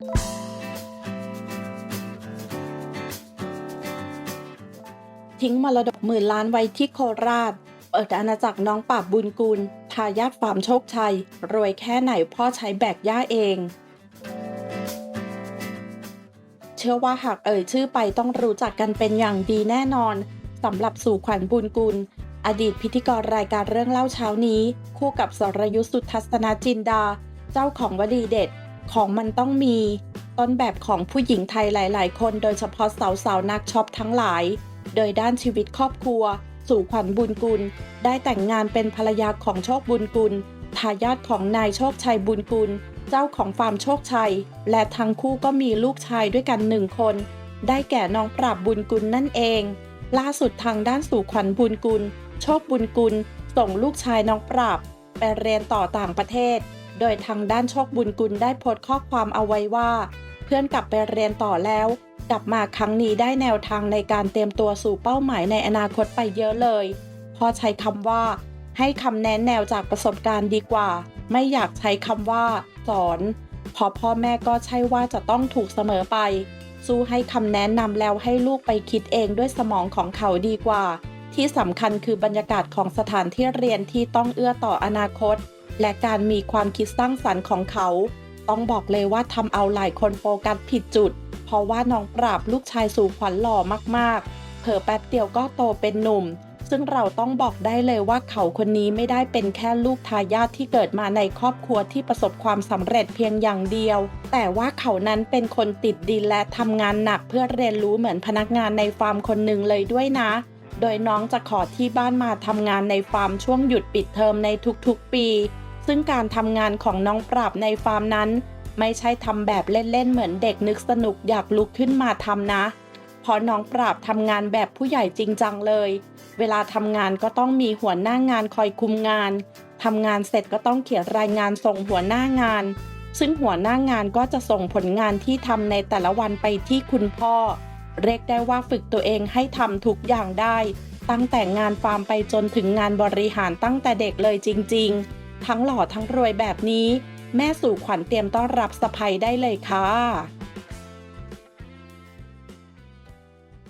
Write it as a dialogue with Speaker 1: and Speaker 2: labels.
Speaker 1: ทิ้งมรดกหมื่นล้านไว้ที่โคราช เปิดอาณาจักรน้องปราบบุญกุล ทายาทฟาร์มโชคชัย รวยแค่ไหนพ่อใช้แบกย่าเอง เชื่อว่าหากเอ่ยชื่อไปต้องรู้จักกันเป็นอย่างดีแน่นอนสำหรับสู่ขวัญบุญกุล อดีตพิธีกรรายการเรื่องเล่าเช้านี้ คู่กับสรยุทธสุทัศนจินดา เจ้าของวลีเด็ด ของมันต้องมี ต้นแบบของผู้หญิงไทยหลาย ๆ คนโดยเฉพาะสาวๆนักช็อปทั้งหลาย โดยด้านชีวิตครอบครัว สู่ขวัญบุญกุล ได้แต่งงานเป็นภรรยาของโชคบุญกุลทายาทของนายโชคชัยบุญกุล เจ้าของฟาร์มโชคชัย และทั้งคู่ก็มีลูกชายด้วยกันหนึ่งคน ได้แก่น้องปราบบุญกุลนั่นเอง ล่าสุดทางด้านสู่ขวัญบุญกุล โชคบุญกุล ส่งลูกชายน้องปราบไปเรียนต่อต่างประเทศ โดยทางด้านโชคบุญกุลได้โพสต์ข้อความเอาไว้ว่า เพื่อนกลับไปเรียนต่อแล้ว กลับมาครั้งนี้ได้แนวทางในการเตรียมตัวสู่เป้าหมายในอนาคตไปเยอะเลยพอใช้คำว่า ให้คำแนะแนวจากประสบการณ์ดีกว่า ไม่อยากใช้คำว่า สอนเพอพ่อแม่ก็ใช่ว่าจะต้องถูกเสมอไป สู้ให้คำแนะนำแล้วให้ลูกไปคิดเองด้วยสมองของเขาดีกว่า ที่สำคัญคือบรรยากาศของสถานที่เรียนที่ต้องเอื้อต่ออนาคต และการมีความคิดสร้างสรรค์ของเขา ต้องบอกเลยว่าทำเอาหลายคนโฟกัสผิดจุด เพราะว่าน้องปราบลูกชายสู่ขวัญหล่อมากๆ เผลอแป๊บเดียวก็โตเป็นหนุ่ม ซึ่งเราต้องบอกได้เลยว่าเขาคนนี้ไม่ได้เป็นแค่ลูกทายาทที่เกิดมาในครอบครัวที่ประสบความสำเร็จเพียงอย่างเดียว แต่ว่าเขานั้นเป็นคนติดดินและทำงานหนักเพื่อเรียนรู้เหมือนพนักงานในฟาร์มคนหนึ่งเลยด้วยนะโดยน้องจะขอที่บ้านมาทำงานในฟาร์มช่วงหยุดปิดเทอมในทุกๆปี ซึ่งการทำงานของน้องปราบในฟาร์มนั้น ไม่ใช่ทำแบบเล่นๆเหมือนเด็กนึกสนุกอยากลุกขึ้นมาทำนะ เพราะน้องปราบทำงานแบบผู้ใหญ่จริงจังเลย เวลาทำงานก็ต้องมีหัวหน้างานคอยคุมงานทำงานเสร็จก็ต้องเขียนรายงานส่งหัวหน้างาน ซึ่งหัวหน้างานก็จะส่งผลงานที่ทำในแต่ละวันไปที่คุณพ่อ เรียกได้ว่าฝึกตัวเองให้ทำทุกอย่างได้ ตั้งแต่งานฟาร์มไปจนถึงงานบริหารตั้งแต่เด็กเลยจริง ๆ ทั้งหล่อทั้งรวยแบบนี้ แม่สู่ขวัญเตรียมต้อนรับสะพายได้เลยค่ะ